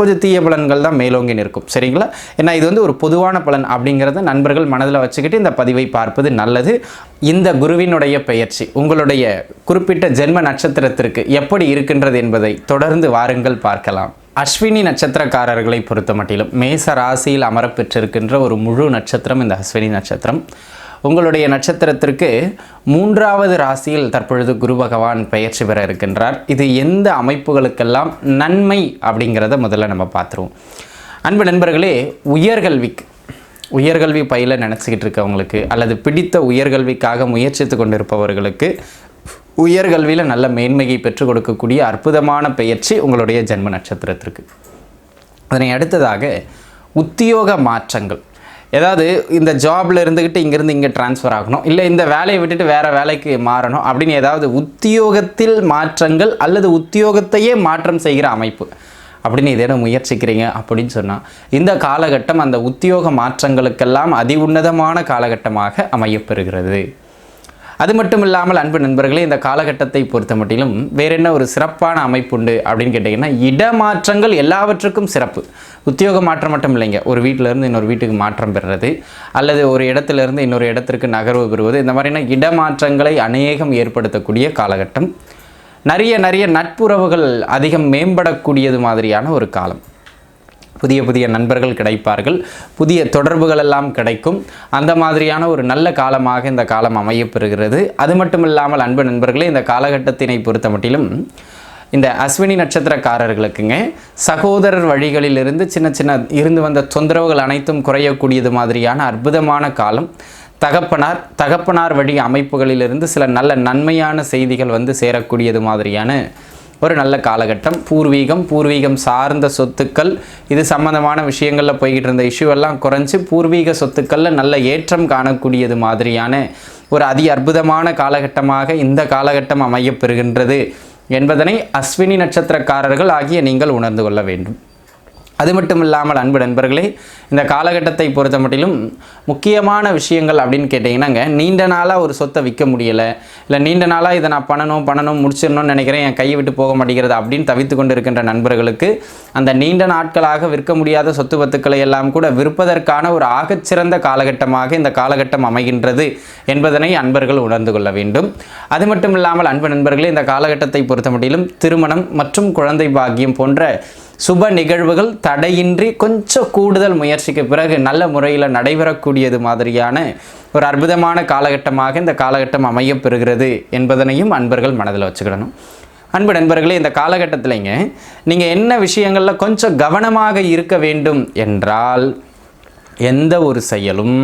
கொஞ்சம் தீய பலன்கள் தான் மேலோங்கி நிற்கும். சரிங்களா? ஏன்னா இது வந்து ஒரு பொதுவான பலன் அப்படிங்கிறத நண்பர்கள் மனதில் வச்சுக்கிட்டு இந்த பதிவை பார்ப்பது நல்லது. இந்த குருவினுடைய பெயர்ச்சி உங்களுடைய குறிப்பிட்ட ஜென்ம நட்சத்திரத்திற்கு எப்படி இருக்கின்றது என்பதை தொடர்ந்து வாருங்கள் பார்க்கலாம். அஸ்வினி நட்சத்திரக்காரர்களை பொறுத்த மட்டிலும் மேச ராசியில் அமரப்பெற்றிருக்கின்ற ஒரு முழு நட்சத்திரம் இந்த அஸ்வினி நட்சத்திரம். உங்களுடைய நட்சத்திரத்திற்கு மூன்றாவது ராசியில் தற்பொழுது குரு பகவான் பெயர்ச்சி பெற இருக்கின்றார். இது எந்த அமைப்புகளுக்கெல்லாம் நன்மை அப்படிங்கிறத முதல்ல நம்ம பார்த்துருவோம். அன்பு நண்பர்களே உயர்கல்விக்கு உயர்கல்வி பயில நினச்சிக்கிட்டு இருக்கவங்களுக்கு அல்லது பிடித்த உயர்கல்விக்காக முயற்சித்து கொண்டிருப்பவர்களுக்கு உயர்கல்வியில் நல்ல மேன்மையை பெற்றுக் கொடுக்கக்கூடிய அற்புதமான பெயர்ச்சி உங்களுடைய ஜென்ம நட்சத்திரத்திற்கு. அதனை அடுத்ததாக உத்தியோக மாற்றங்கள். ஏதாவது இந்த ஜாப்ல இருந்துக்கிட்டு இங்கேருந்து இங்கே ட்ரான்ஸ்ஃபர் ஆகணும். இல்லை இந்த வேலையை விட்டுட்டு வேறு வேலைக்கு மாறணும் அப்படின்னு ஏதாவது உத்தியோகத்தில் மாற்றங்கள் அல்லது உத்தியோகத்தையே மாற்றம் செய்கிற அமைப்பு. அப்படின்னு இதேனும் முயற்சிக்கிறீங்க அப்படின்னு சொன்னால் இந்த காலகட்டம் அந்த உத்தியோக மாற்றங்களுக்கெல்லாம் அதி உன்னதமான காலகட்டமாக அமையப்பெறுகிறது அது மட்டும் இல்லாமல் அன்பு நண்பர்களே இந்த காலகட்டத்தை பொறுத்த மட்டிலும் வேற என்ன ஒரு சிறப்பான அமைப்பு உண்டு அப்படின்னு கேட்டிங்கன்னா இடமாற்றங்கள் எல்லாவற்றுக்கும் சிறப்பு. உத்தியோக மாற்றம் மட்டும் இல்லைங்க. ஒரு வீட்டிலேருந்து இன்னொரு வீட்டுக்கு மாற்றம் பெறுறது அல்லது ஒரு இடத்துல இருந்து இன்னொரு இடத்திற்கு நகர்வு பெறுவது இந்த மாதிரியான இடமாற்றங்களை அநேகம் ஏற்படுத்தக்கூடிய காலகட்டம். நிறைய நிறைய நட்புறவுகள் அதிகம் மேம்படக்கூடியது மாதிரியான ஒரு காலம். புதிய புதிய நண்பர்கள் கிடைப்பார்கள். புதிய தொடர்புகள் எல்லாம் கிடைக்கும். அந்த மாதிரியான ஒரு நல்ல காலமாக இந்த காலம் அமையப்பெறுகிறது. அது மட்டும் இல்லாமல் அன்பு நண்பர்களே இந்த காலகட்டத்தினை பொறுத்த மட்டிலும் இந்த அஸ்வினி நட்சத்திரக்காரர்களுக்குங்க சகோதரர் வழிகளிலிருந்து சின்ன சின்ன இருந்து வந்த தொந்தரவுகள் அனைத்தும் குறையக்கூடியது மாதிரியான அற்புதமான காலம். தகப்பனார் தகப்பனார் வழி அமைப்புகளிலிருந்து சில நல்ல நன்மையான செய்திகள் வந்து சேரக்கூடியது மாதிரியான ஒரு நல்ல காலகட்டம். பூர்வீகம் பூர்வீகம் சார்ந்த சொத்துக்கள். இது சம்பந்தமான விஷயங்களில் போய்கிட்டு இருந்த இஷ்யூ எல்லாம் குறைஞ்சு பூர்வீக சொத்துக்களில் நல்ல ஏற்றம் காணக்கூடியது மாதிரியான ஒரு அதி அற்புதமான காலகட்டமாக இந்த காலகட்டம் அமையப்பெறுகின்றது என்பதனை அஸ்வினி நட்சத்திரக்காரர்கள் ஆகிய நீங்கள் உணர்ந்து கொள்ள வேண்டும். அது மட்டும் இல்லாமல் அன்பு நண்பர்களே இந்த காலகட்டத்தை பொறுத்த மட்டிலும் முக்கியமான விஷயங்கள் அப்படின்னு கேட்டிங்கன்னாங்க நீண்ட நாளாக ஒரு சொத்தை விற்க முடியலை இல்லை நீண்ட நாளாக இதை நான் பண்ணணும் பண்ணணும் முடிச்சிடணும்னு நினைக்கிறேன் என் கையை விட்டு போக மாட்டேங்கிறது அப்படின்னு தவித்து கொண்டு இருக்கின்ற நண்பர்களுக்கு அந்த நீண்ட நாட்களாக விற்க முடியாத சொத்து பத்துக்களை எல்லாம் கூட விற்பதற்கான ஒரு ஆகச்சிறந்த காலகட்டமாக இந்த காலகட்டம் அமைகின்றது என்பதனை அன்பர்கள் உணர்ந்து கொள்ள வேண்டும். அது மட்டும் இல்லாமல் அன்பு நண்பர்களே இந்த காலகட்டத்தை பொறுத்த மட்டிலும் திருமணம் மற்றும் குழந்தை பாக்கியம் போன்ற சுப நிகழ்வுகள் தடையின்றி கொஞ்சம் கூடுதல் முயற்சிக்கு பிறகு நல்ல முறையில் நடைபெறக்கூடியது மாதிரியான ஒரு அற்புதமான காலகட்டமாக இந்த காலகட்டம் அமையப்பெறுகிறது என்பதனையும் அன்பர்கள் மனதில் வச்சுக்கிடணும். அன்பு நண்பர்களே இந்த காலகட்டத்திலைங்க நீங்கள் என்ன விஷயங்களில் கொஞ்சம் கவனமாக இருக்க வேண்டும் என்றால் எந்த ஒரு செயலும்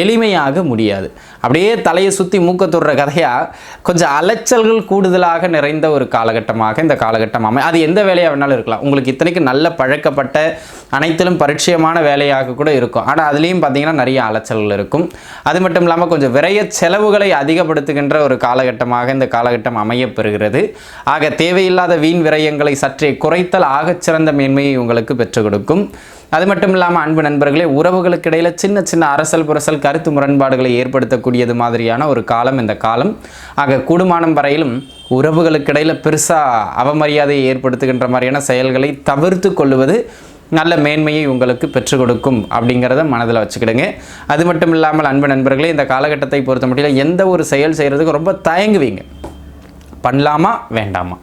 எளிமையாக முடியாது. அப்படியே தலையை சுற்றி மூக்க தொடுற கதையாக கொஞ்சம் அலைச்சல்கள் கூடுதலாக நிறைந்த ஒரு காலகட்டமாக இந்த காலகட்டம் அமை அது எந்த வேலையாக வேணாலும் இருக்கலாம். உங்களுக்கு இத்தனைக்கு நல்ல பழக்கப்பட்ட அனைத்திலும் பரிச்சயமான வேலையாக கூட இருக்கும். ஆனால் அதுலேயும் பார்த்தீங்கன்னா நிறைய அலைச்சல்கள் இருக்கும். அது மட்டும் இல்லாமல் கொஞ்சம் விரைய செலவுகளை அதிகப்படுத்துகின்ற ஒரு காலகட்டமாக இந்த காலகட்டம் அமையப்பெறுகிறது. ஆக தேவையில்லாத வீண் விரயங்களை சற்றே குறைத்தல் ஆகச்சிறந்த மேன்மையை உங்களுக்கு பெற்றுக் கொடுக்கும். அது மட்டும் இல்லாமல் அன்பு நண்பர்களே உறவுகளுக்கு இடையில சின்ன சின்ன அரசல் புரசல் கருத்து முரண்பாடுகளை ஏற்படுத்தக்கூடியது மாதிரியான ஒரு காலம் இந்த காலம். ஆக கூடுமானம் வரையிலும் உறவுகளுக்கு இடையில் பெருசாக அவமரியாதையை ஏற்படுத்துகின்ற மாதிரியான செயல்களை தவிர்த்து கொள்வது நல்ல மேன்மையை உங்களுக்கு பெற்றுக் கொடுக்கும் அப்படிங்கிறத மனதில் வச்சுக்கிடுங்க. அது மட்டும் இல்லாமல் அன்பு நண்பர்களே இந்த காலகட்டத்தை பொறுத்த மட்டும் எந்த ஒரு செயல் செய்கிறதுக்கு ரொம்ப தயங்குவீங்க. பண்ணலாமா வேண்டாமா?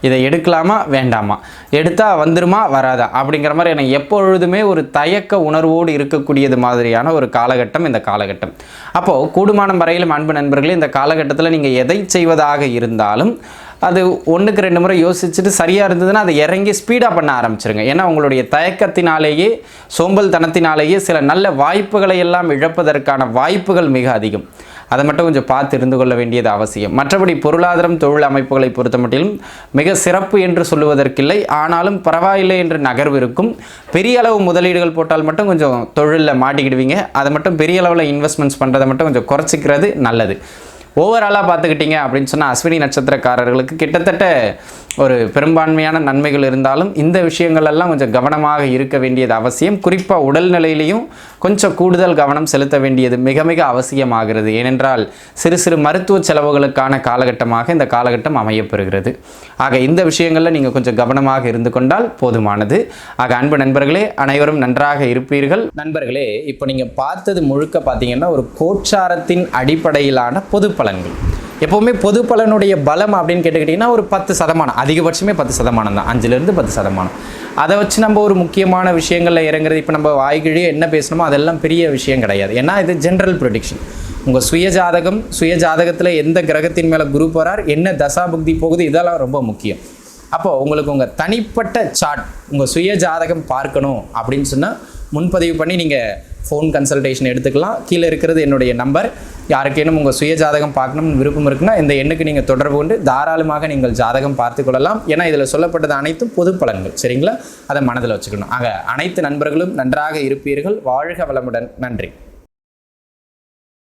இதை எடுக்கலாமா வேண்டாமா? எடுத்தால் வந்துருமா வராதா? அப்படிங்கிற மாதிரி எனக்கு எப்பொழுதுமே ஒரு தயக்க உணர்வோடு இருக்கக்கூடியது மாதிரியான ஒரு காலகட்டம் இந்த காலகட்டம். அப்போது கூடுமானம் வரையிலும் அன்பு நண்பர்களே இந்த காலகட்டத்தில் நீங்கள் எதை செய்வதாக இருந்தாலும் அது ஒன்றுக்கு ரெண்டு முறை யோசிச்சுட்டு சரியாக இருந்ததுன்னா அதை இறங்கி ஸ்பீடாக பண்ண ஆரம்பிச்சிருங்க. ஏன்னா உங்களுடைய தயக்கத்தினாலேயே சோம்பல் தனத்தினாலேயே சில நல்ல வாய்ப்புகளை எல்லாம் இழப்பதற்கான வாய்ப்புகள் மிக அதிகம். அதை மட்டும் கொஞ்சம் பார்த்து இருந்து கொள்ள வேண்டியது அவசியம். மற்றபடி பொருளாதாரம் தொழில் அமைப்புகளை பொறுத்த மட்டிலும் மிக சிறப்பு என்று சொல்லுவதற்கில்லை. ஆனாலும் பரவாயில்லை என்று நகர்வு இருக்கும். பெரிய அளவு முதலீடுகள் போட்டால் மட்டும் கொஞ்சம் தொழிலில் மாட்டிக்கிடுவீங்க. அதை மட்டும் பெரிய அளவில் இன்வெஸ்ட்மெண்ட்ஸ் பண்ணுறதை மட்டும் கொஞ்சம் குறைச்சிக்கிறது நல்லது. ஓவராலாக பார்த்துக்கிட்டிங்க அப்படின்னு சொன்னால் அஸ்வினி நட்சத்திரக்காரர்களுக்கு கிட்டத்தட்ட ஒரு பெரும்பான்மையான நன்மைகள் இருந்தாலும் இந்த விஷயங்கள் எல்லாம் கொஞ்சம் கவனமாக இருக்க வேண்டியது அவசியம். குறிப்பாக உடல்நிலையிலையும் கொஞ்சம் கூடுதல் கவனம் செலுத்த வேண்டியது மிக மிக அவசியமாகிறது. ஏனென்றால் சிறு சிறு மருத்துவ செலவுகளுக்கான காலகட்டமாக இந்த காலகட்டம் அமையப்பெறுகிறது. ஆக இந்த விஷயங்களில் நீங்கள் கொஞ்சம் கவனமாக இருந்து கொண்டால் போதுமானது. ஆக அன்பு நண்பர்களே அனைவரும் நன்றாக இருப்பீர்கள். நண்பர்களே இப்போ நீங்கள் பார்த்தது முழுக்க பார்த்தீங்கன்னா ஒரு கோச்சாரத்தின் அடிப்படையிலான பொது பலன்கள். எப்போவுமே பொது பலனுடைய பலம் அப்படின்னு கேட்டுக்கிட்டிங்கன்னா ஒரு பத்து சதமானம். அதிகபட்சமே பத்து சதமானம் தான். அஞ்சுலேருந்து பத்து சதமானம். அதை வச்சு நம்ம ஒரு முக்கியமான விஷயங்களில் இறங்குறது இப்போ நம்ம வாய்கிழியே என்ன பேசணுமோ அதெல்லாம் பெரிய விஷயம் கிடையாது. ஏன்னா இது ஜென்ரல் ப்ரொடிக்ஷன் உங்கள் சுய ஜாதகம் சுய ஜாதகத்தில் எந்த கிரகத்தின் மேலே குரு போகிறார் என்ன தசா புக்தி போகுது இதெல்லாம் ரொம்ப முக்கியம். அப்போது உங்களுக்கு உங்கள் தனிப்பட்ட சார்ட் உங்கள் சுய ஜாதகம் பார்க்கணும் அப்படின்னு சொன்னால் முன்பதிவு பண்ணி நீங்கள் ஃபோன் கன்சல்டேஷன் எடுத்துக்கலாம். கீழே இருக்கிறது என்னுடைய நம்பர் யாருக்கேனும் உங்கள் சுய ஜாதகம் பார்க்கணும்னு விருப்பம் இருக்குன்னா இந்த எண்ணுக்கு நீங்கள் தொடர்பு கொண்டு தாராளமாக நீங்கள் ஜாதகம் பார்த்து கொள்ளலாம். ஏன்னா இதில் சொல்லப்பட்டது அனைத்தும் பொது பலன்கள். சரிங்களா? அதை மனதில் வச்சுக்கணும். ஆக அனைத்து நண்பர்களும் நன்றாக இருப்பீர்கள். வாழ்க வளமுடன். நன்றி.